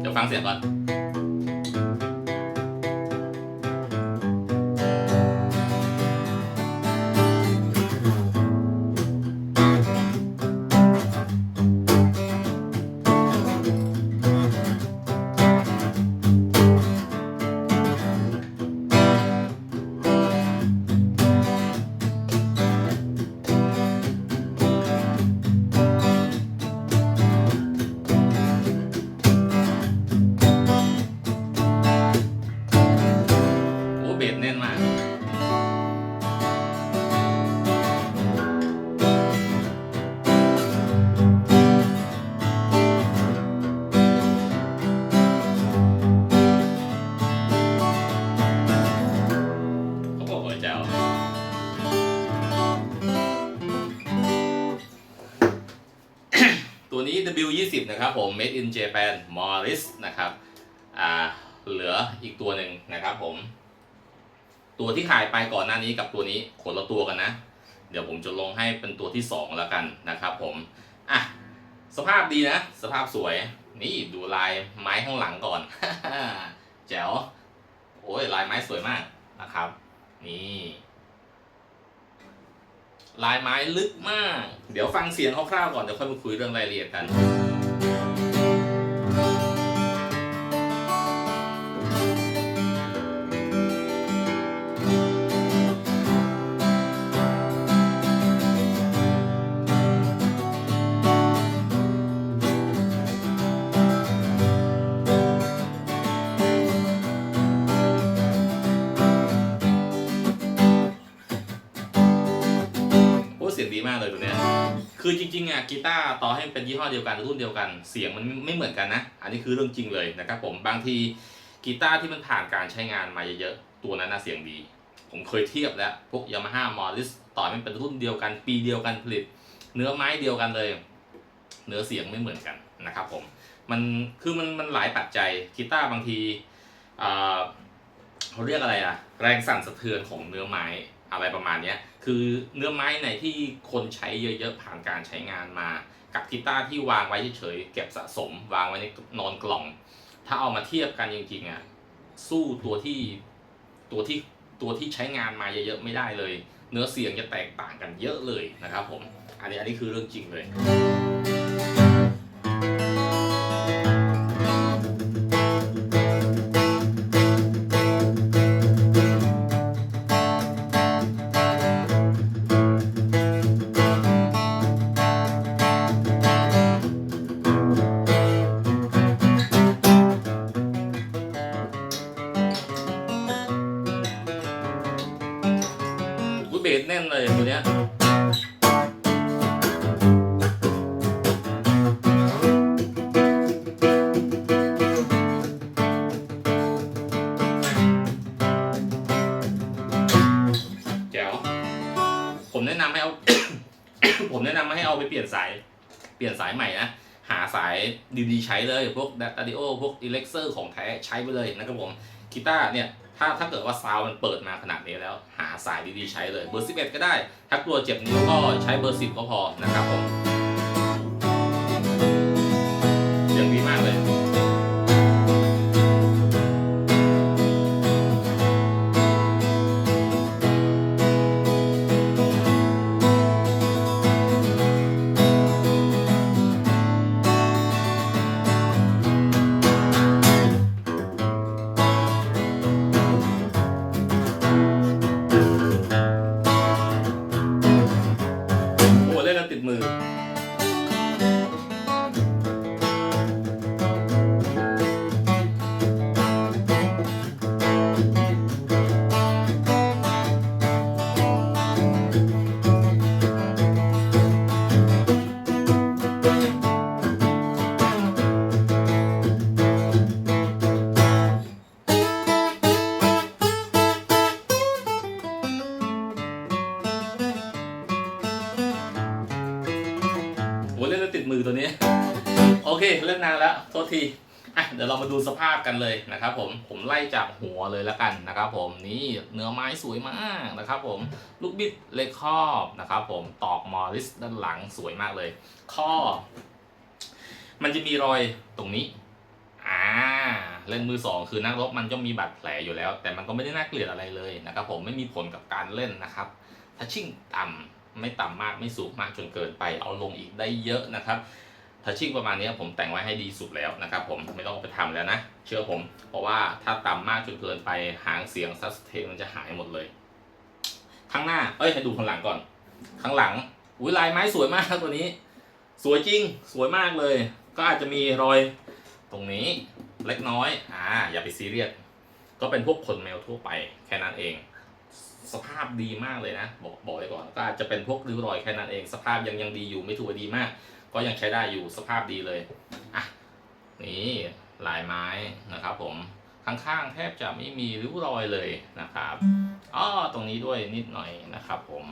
เดี๋ยวฟังเสียงก่อน นี้ W20 นะครับผม Made in Japan Morris นะครับอ่าเหลืออีกตัวหนึ่งนะครับผม ตัวที่ขายไปก่อนหน้านี้กับตัวนี้คนละตัวกันนะ เดี๋ยวผมจะลงให้เป็นตัวที่ 2 แล้วกันนะครับผมอะสภาพดีนะ สภาพสวย นี่ดูลายไม้ข้างหลังก่อน แจ๋ว โอ้ยลายไม้สวยมากนะครับ นี่ ลายไม้ลึกมาก เดี๋ยวฟังเสียงคร่าวๆก่อนเดี๋ยวค่อยมาคุยเรื่องรายละเอียดกัน เสียงดีมากเลยตัวเนี้ยคือจริงๆอะกีตาร์ต่อให้เป็นยี่ห้อเดียวกันรุ่นเดียวกันเสียงมันไม่เหมือนกันนะ อันนี้คือเรื่องจริงเลยนะครับผมบางทีกีตาร์ที่มันผ่านการใช้งานมาเยอะๆตัวนั้นน่ะเสียงดี ผมเคยเทียบแล้วพวก Yamaha Morris ต่อให้มันเป็นรุ่นเดียวกัน ปีเดียวกันผลิต เนื้อไม้เดียวกันเลย เนื้อเสียงไม่เหมือนกันนะครับผมมันคือมันมันหลายปัจจัยกีตาร์บางทีอ่าเขาเรียกอะไรอะแรงสั่นสะเทือนของเนื้อไม้ อะไรประมาณนี้คือเนื้อไม้ไหนที่คนใช้เยอะๆผ่านการใช้งานมา กับกีตาร์ที่วางไว้เฉยๆเก็บสะสม วางไว้ในนอนกล่อง ถ้าเอามาเทียบกันจริงๆอะสู้ตัวที่ตัวที่ตัวที่ใช้งานมาเยอะๆไม่ได้เลย เนื้อเสียงจะแตกต่างกันเยอะเลยนะครับผมอันนี้อันนี้คือเรื่องจริงเลย บสแน่นเลยตัวเนี้ยแจ๋วผมแนะนำให้เอา ผมแนะนำให้เอาไปเปลี่ยนสาย เปลี่ยนสายใหม่นะ หาสายดีๆใช้เลย พวกดัตตาดิโอพวกอิเล็กเซอร์ของแท้ใช้ไปเลยนะครับผมกีตาร์เนี่ย ถ้าถ้าเกิดว่าซาวมันเปิดมาขนาดนี้แล้ว หาสายดีๆใช้เลยเบอร์11 ก็ได้ ถ้ากลัวเจ็บนิ้วก็ใช้เบอร์ 10 ก็พอนะครับผม มือตัวนี้ โอเคเล่นนานแล้วโทษทีอะเดี๋ยวเรามาดูสภาพกันเลยนะครับผมผมไล่จากหัวเลยแล้วกันนะครับผมนี่เนื้อไม้สวยมากนะครับผมลูกบิดเล็กครอบนะครับผมตอกมอริสด้านหลังสวยมากเลย ข้อ มันจะมีรอยตรงนี้อ่าเล่นมือสองคือนักรบมันก็มีบาดแผลอยู่แล้ว แต่มันก็ไม่ได้น่าเกลียดอะไรเลยนะครับผมไม่มีผลกับการเล่นนะครับถ้าชิ่งต่ำ ไม่ต่ำมากไม่สูงมากจนเกินไป เอาลงอีกได้เยอะนะครับทัชชิ่งประมาณนี้ผมแต่งไว้ให้ดีสุดแล้วนะครับผมไม่ต้องไปทำแล้วนะ เชื่อผม เพราะว่าถ้าต่ำมากจนเกินไปหางเสียงซัสเทนมันจะหายหมดเลย ข้างหน้า เอ้ยให้ดูข้างหลังก่อน ข้างหลังอุ้ยลายไม้สวยมากตัวนี้ สวยจริงสวยมากเลย ก็อาจจะมีรอยตรงนี้เล็กน้อย อ่า อย่าไปซีเรียส ก็เป็นพวกขนแมวทั่วไปแค่นั้นเอง สภาพดีมากเลยนะ บอกบอกไว้ก่อนก็อาจจะเป็นพวกริ้วรอยแค่นั้นเอง สภาพยังยังดีอยู่ไม่ถือว่าดีมาก ก็ยังใช้ได้อยู่สภาพดีเลยอะนี่ลายไม้นะครับ ผมข้างๆแทบจะไม่มีริ้วรอยเลยนะครับอ๋อตรงนี้ด้วยนิดหน่อยนะครับ ผม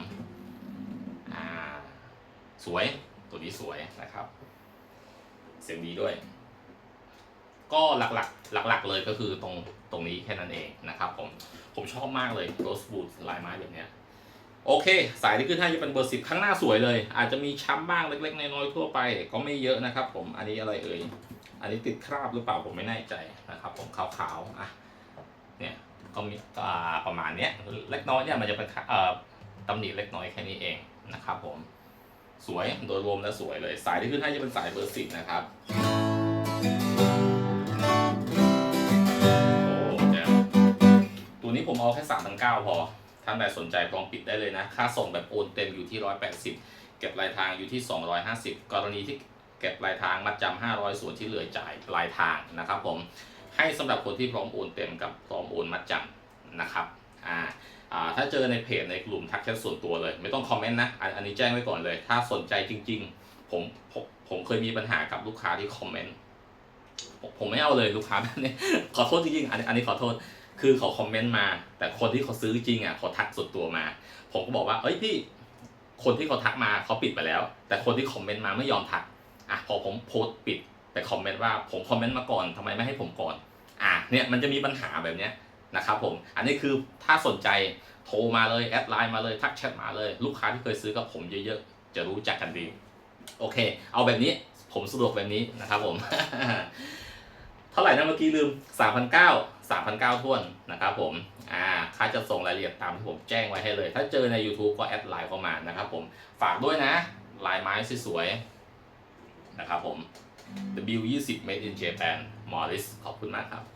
อ่าสวยตัวนี้สวยนะครับ เสียงดีด้วย ก็หลักๆ หลัก ๆ เลยก็คือตรงตรงนี้แค่นั้นเองนะครับ ผมผม ชอบมากเลยโรสบูดลายไม้แบบเนี้ยโอเค สายที่ขึ้นให้จะเป็นเบอร์สิบข้างหน้าสวยเลย อาจจะมีช้ำบ้างเล็กๆน้อยๆทั่วไป ก็ไม่เยอะนะครับผมอันนี้อะไรเอ่ยอันนี้ติดคราบหรือเปล่าผมไม่แน่ใจนะครับ ผมขาวๆอะเนี่ยก็มีประมาณเนี้ยเล็กน้อยเนี่ยมันจะเป็นตำหนิเล็กน้อยแค่นี้เองนะครับผมสวยโดยรวมแล้วสวยเลย สายที่ขึ้นให้จะเป็นสายเบอร์สิบนะครับ นี้ผมเอาแค่สามพันเก้าพอ ท่านใดสนใจลองปิดได้เลยนะ ค่าส่งแบบโอนเต็มอยู่ที่ 180 เก็บปลายทางอยู่ที่ 250 กรณีที่เก็บปลายทางมัดจำ500 ส่วนที่เหลือจ่ายปลายทางนะครับผม ให้สำหรับคนที่พร้อมโอนเต็มกับพร้อมโอนมัดจำนะครับอ่าถ้าเจอในเพจในกลุ่มทักแชทส่วนตัวเลย ไม่ต้องคอมเมนต์นะ อันนี้แจ้งไว้ก่อนเลย ถ้าสนใจจริง ๆ ผมผมผมเคยมีปัญหากับลูกค้าที่คอมเมนต์ผมไม่เอาเลยลูกค้าแบบนี้ขอโทษจริงๆอันนี้ขอโทษ คือเขาคอมเมนต์มา แต่คนที่เขาซื้อจริงอะเขาทักส่วนตัวมา ผมก็บอกว่าเอ้ยพี่คนที่เขาทักมาเขาปิดไปแล้ว แต่คนที่คอมเมนต์มาไม่ยอมทักอะพอผมโพสต์ปิด แต่คอมเมนต์ว่าผมคอมเมนต์มาก่อนทำไมไม่ให้ผมก่อนอะเนี่ยมันจะมีปัญหาแบบเนี้ยนะครับผมอันนี้คือถ้าสนใจโทรมาเลยแอดไลน์มาเลยทักแชทมาเลย ลูกค้าที่เคยซื้อกับผมเยอะๆ จะรู้จักกันดี โอเค เอาแบบนี้ผมสะดวกแบบนี้นะครับผม เท่าไหร่นะเมื่อกี้ลืม 3,900 3,900ท้วนนะครับผมอ่าค่าจะส่งรายละเอียดตามที่ผมแจ้งไว้ให้เลย ถ้าเจอใน YouTube ก็แอดไลน์เข้ามานะครับผมฝากด้วยนะ ลายไม้สวยๆนะครับผม W20 Made in Japan Morris ขอบคุณมากครับ